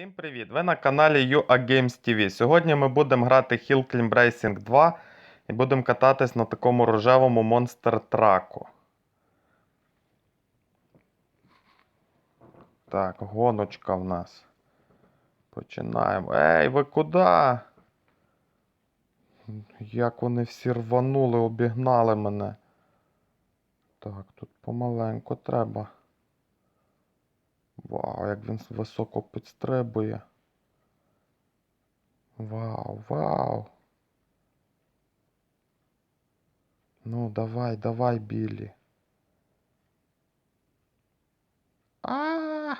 Всім привіт! Ви на каналі UA Games TV. Сьогодні ми будемо грати Hill Climb Racing 2 і будемо кататись на такому рожевому монстр траку. Так, гоночка в нас. Починаємо. Ей, ви куди? Як вони всі рванули, обігнали мене. Так, тут помаленьку треба. Вау, як він високо підстрибує. Вау, вау. Ну, давай, давай, Біллі. А!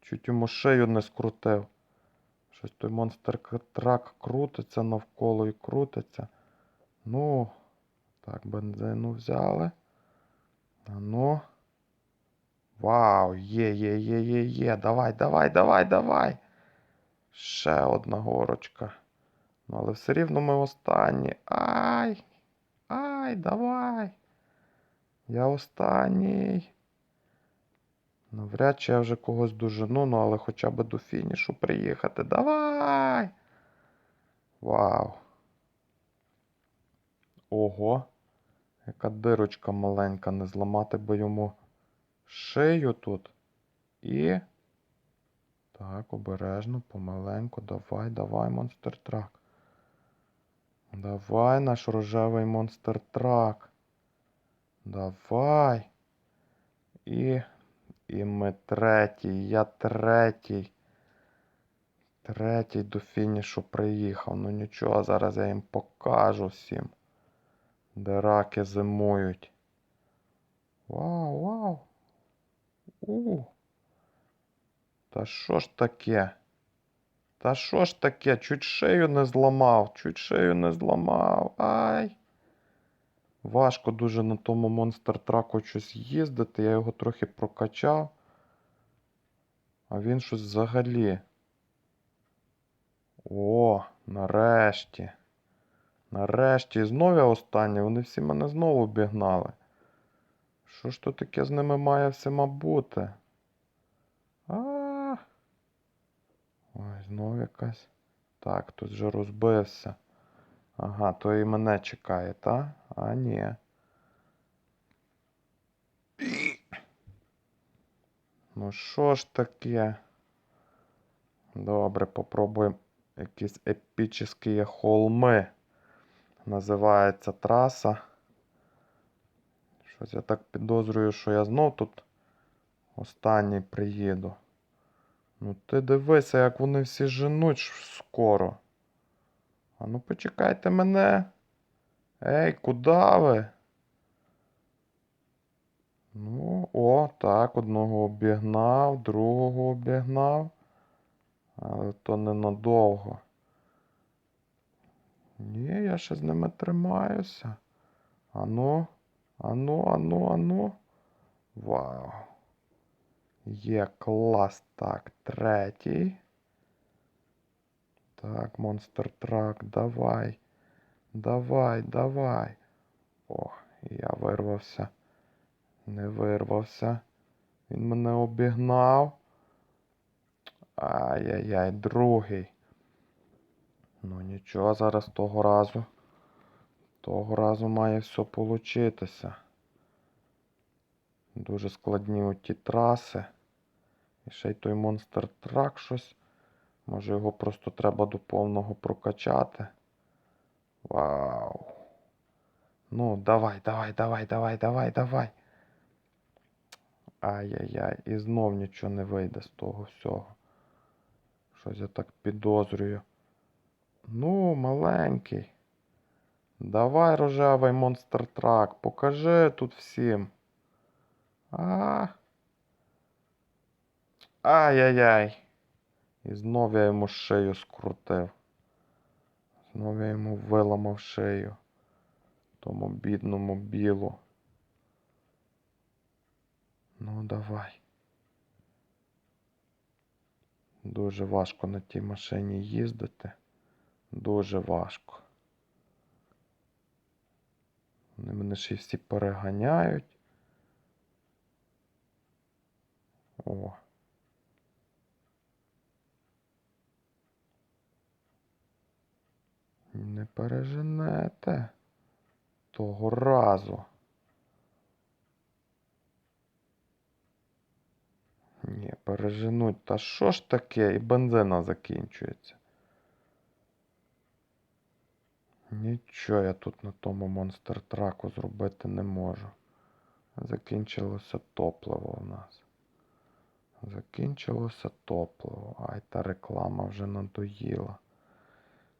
Чуть йому шию не скрутив. Щось той монстр трак крутиться навколо і крутиться. Ну, так, бензину взяли. А ну. Вау, є, є, є, є, є. Давай, давай, давай, давай. Ще одна горочка. Ну, але все рівно ми останні. Ай! Ай, давай. Я останній. Навряд чи я вже когось дожену, ну але хоча б до фінішу приїхати. Давай! Вау. Ого. Яка дирочка маленька, не зламати би йому шию тут. І. Так, обережно, помаленьку. Давай, давай, монстр трак. Давай, наш рожевий монстр трак. Давай. І. І ми третій. Я третій. Третій до фінішу приїхав. Ну нічого, зараз я їм покажу всім. Де раки зимують. Вау, вау. У. Та що ж таке? Та що ж таке? Чуть шию не зламав, чуть шию не зламав. Ай. Важко дуже на тому монстр траку щось їздити. Я його трохи прокачав. А він щось взагалі. О, нарешті. Нарешті. І знову я останній. Вони всі мене знову обігнали. Що ж то таке з ними має всіма бути? А. Ой, знову якась. Так, тут вже розбився. Ага, то і мене чекає, та? А, ні. Ну що ж таке? Добре, попробуємо якісь епічні холми. Називається траса. Щось я так підозрюю, що я знов тут останній приїду. Ну ти дивися, як вони всі женуть скоро. А ну почекайте мене. Ей, куди ви? Ну, о, так, одного обігнав, другого обігнав. Але то ненадовго. Ні, я ще з ними тримаюся. Ану, ану, ану, ану. Вау. Є клас. Так, третій. Так, монстр трак, давай. Давай, давай. О, я вирвався. Не вирвався. Він мене обігнав. Ай-яй-яй, другий. Ну нічого, зараз того разу. Того разу має все получитися. Дуже складні оті траси. І ще й той монстр трак щось. Може його просто треба до повного прокачати. Вау. Ну, давай, давай, давай, давай, давай, давай. Ай-яй-яй, і знов нічого не вийде з того всього. Щось я так підозрюю. Ну, маленький. Давай, рожевий монстр трак, покажи тут всім. А. Ай-яй-яй. І знов я йому шию скрутив. Знов я йому виламав шию. Тому бідному білу. Ну, давай. Дуже важко на тій машині їздити. Дуже важко. Вони мене ще й всі переганяють. О. Не переженете того разу. Ні, переженуть. Та що ж таке? І бензина закінчується. Нічого я тут на тому монстр траку зробити не можу. Закінчилося топливо у нас. Закінчилося топливо. Ай, та реклама вже надоїла.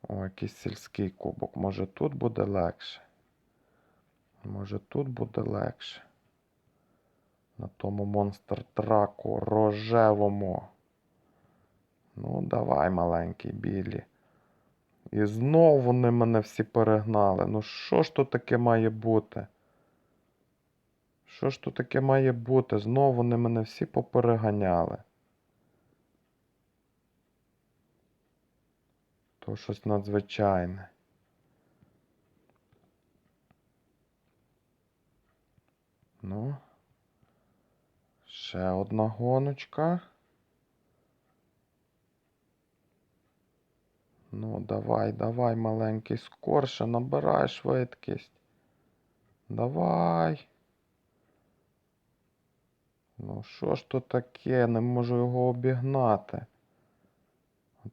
О, якийсь сільський кубок. Може тут буде легше? Може тут буде легше. На тому монстр траку рожевому. Ну, давай, маленький білі. І знов вони мене всі перегнали. Ну що ж тут таке має бути? Що ж тут таке має бути? Знов вони мене всі попереганяли. То щось надзвичайне. Ну. Ще одна гоночка. Ну, давай, давай, маленький, скорше набирай швидкість. Давай. Ну, що ж то таке? Не можу його обігнати.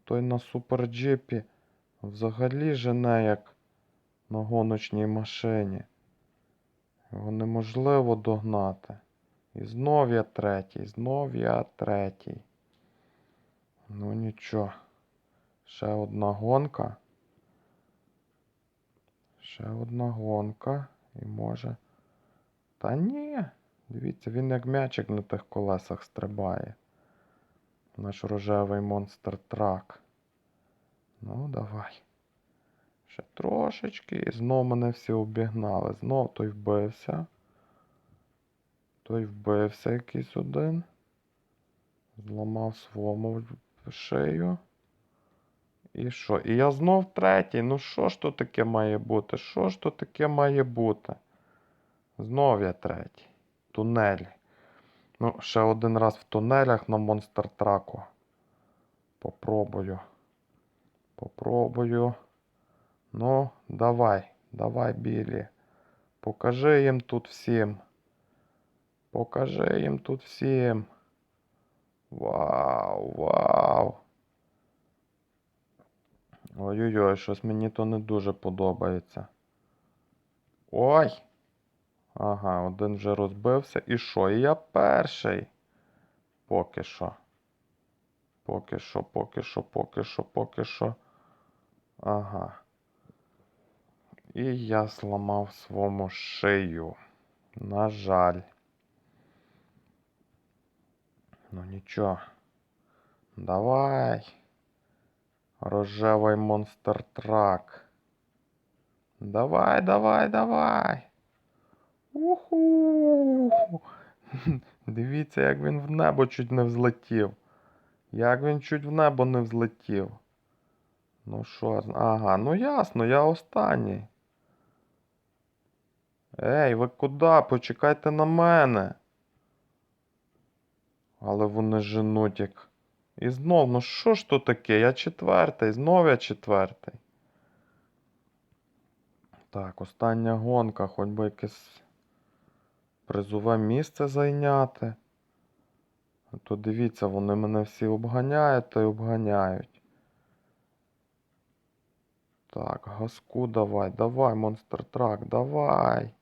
Той на суперджипі взагалі жене як на гоночній машині. Його неможливо догнати. І знов я третій, знов я третій. Ну нічого. Ще одна гонка. Ще одна гонка. І може. Та ні. Дивіться, він як м'ячик на тих колесах стрибає. Наш рожевий монстр трак. Ну, давай. Ще трошечки. І знов мене всі обігнали. Знов той вбився. Той вбився якийсь один. Зламав свому шию. І що? І я знов третій. Ну що ж то таке має бути? Що ж то таке має бути? Знов я третій. Тунелі. Ну, ще один раз в тунелях на монстр траку. Попробую. Попробую. Ну, давай, давай, Білі. Покажи їм тут всім. Покажи їм тут всім. Вау, вау. Ой-ой-ой, щось мені то не дуже подобається. Ой! Ага, один вже розбився. І що? І я перший. Поки що. Поки що, поки що, поки що, поки що. Ага. І я зламав свому шию. На жаль. Ну нічого. Давай. Рожевий монстр трак. Давай, давай, давай. Уху. Дивіться, як він в небо чуть не взлетів. Як він чуть в небо не взлетів. Ну що, ага, ну ясно, я останній. Ей, ви куди? Почекайте на мене. Але вони женуть як. І знов, ну що ж то таке? Я четвертий, знов я четвертий. Так, остання гонка, хоч би якесь призове місце зайняти. То дивіться, вони мене всі обганяють та й обганяють. Так, газку давай, давай, монстр трак, давай.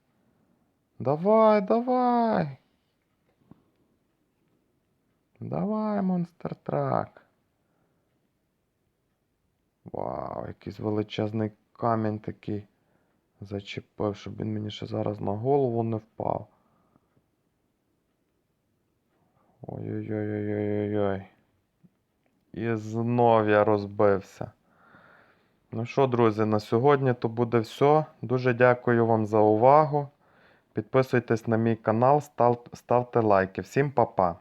Давай, давай. Давай, монстр трак. Вау, якийсь величезний камінь такий зачепив, щоб він мені ще зараз на голову не впав. Ой-ой-ой-ой-ой-ой. І знов я розбився. Ну що, друзі, на сьогодні то буде все. Дуже дякую вам за увагу. Підписуйтесь на мій канал, став- ставте лайки. Всім па-па!